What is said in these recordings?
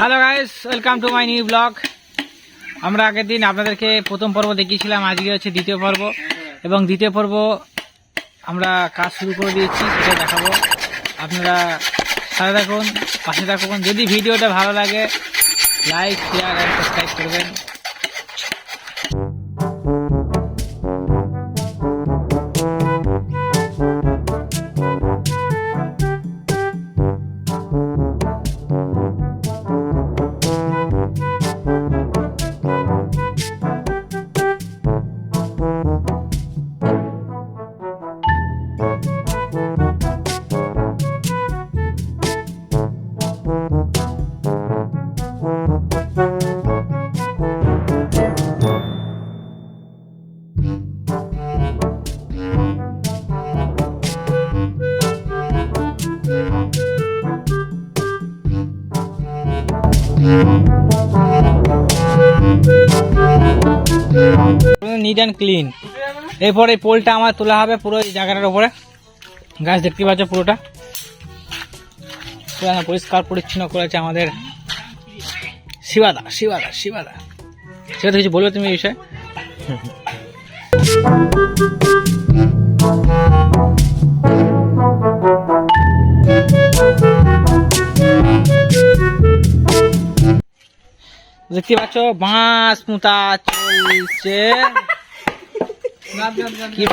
Hello guys welcome to my new blog আমরা আগের দিন আপনাদেরকে প্রথম পর্ব দেখিয়েছিলাম। আজকে হচ্ছে দ্বিতীয় পর্ব। এবং দ্বিতীয় পর্ব আমরা কাজ শুরু করে দিয়েছি, সেটা দেখাবো। আপনারা সাথে থাকুন, পাশে থাকুন। যদি ভিডিওটা ভালো লাগে লাইক শেয়ার অ্যান্ড সাবস্ক্রাইব করবেন। নিট অ্যান্ড ক্লিন এরপর এই পোলটা আমার তোলা হবে পুরো এই জায়গাটার উপরে। গাছ দেখতে পাচ্ছ পুরোটা। পরিষ্কার, পরিচ্ছন্ন করেছে আমাদের শিবাদা শিবাদা শিবাদা। সেটা কিছু বলবে তুমি এই বিষয়ে? দেখতে পাচ্ছ? বাঁশ পুঁতা চলছে কি.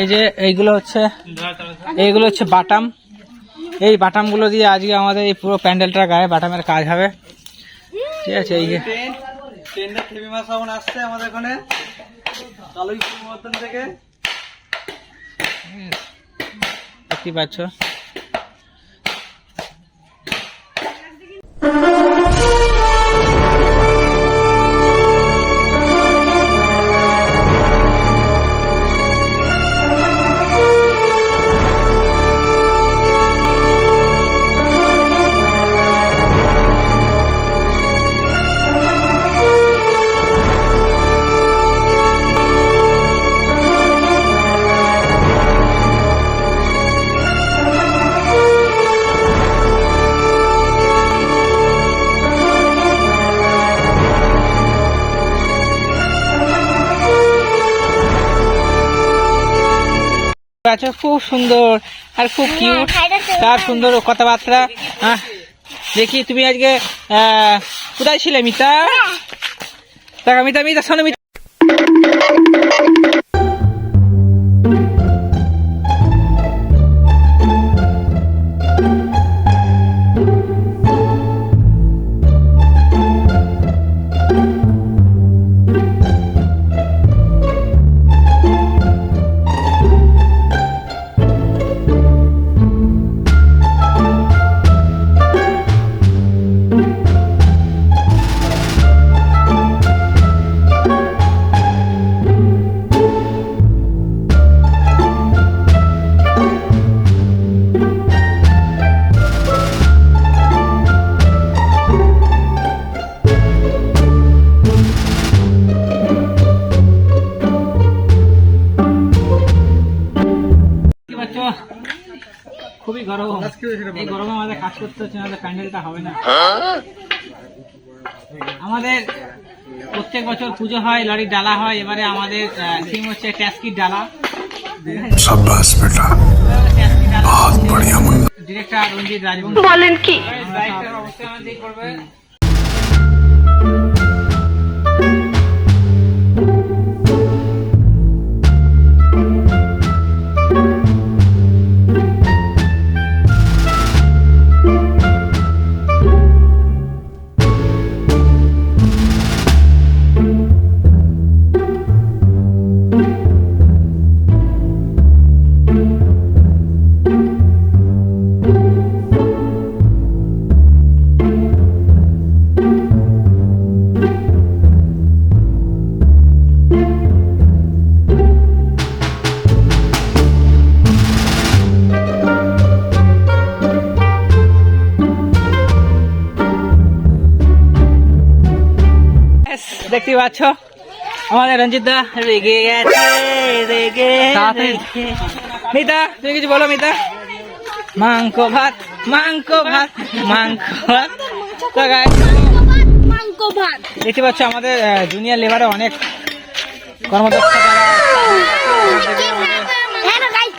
এই যে, এইগুলো হচ্ছে এইগুলো হচ্ছে বাটাম। এই বাটামগুলো দিয়ে আজকে আমাদের এই পুরো প্যান্ডেলটার গায়ে বাটামের কাজ হবে। ঠিক আছে, এই যে। আমাদের কালুই পরিবর্তন থেকে? দেখতে পাচ্ছ? আছে খুব সুন্দর আর খুব কিউট তার সুন্দর কথাবার্তা। আহ, দেখি তুমি আজকে আহ, কোথায় ছিলে মিতা? দেখা মিতা মিতা শোনো মিতা। গরমে। আমাদের কাজ করতে হচ্ছে আমাদের প্যান্ডেলটা হবে না। হ্যাঁ? আমাদের প্রত্যেক বছর পুজো হয় লরির ডালা হয় এবারে আমাদের থিম হচ্ছে ট্যাস্কির ডালা। ডিরেক্টর রঞ্জিত রাজবংশী। বলেন কি? দেখতেই পাচ্ছ? আমাদের রঞ্জিত দা রেগে গেছে রেগে মিতা তুমি কিছু বলো মিতা। মাংস ভাত মাংস ভাত মাংস ভাত। তো মাংস ভাত দেখতে পাচ্ছ আমাদের জুনিয়র লেবারে অনেক কর্মদক্ষ যারা হ্যাঁ গাইস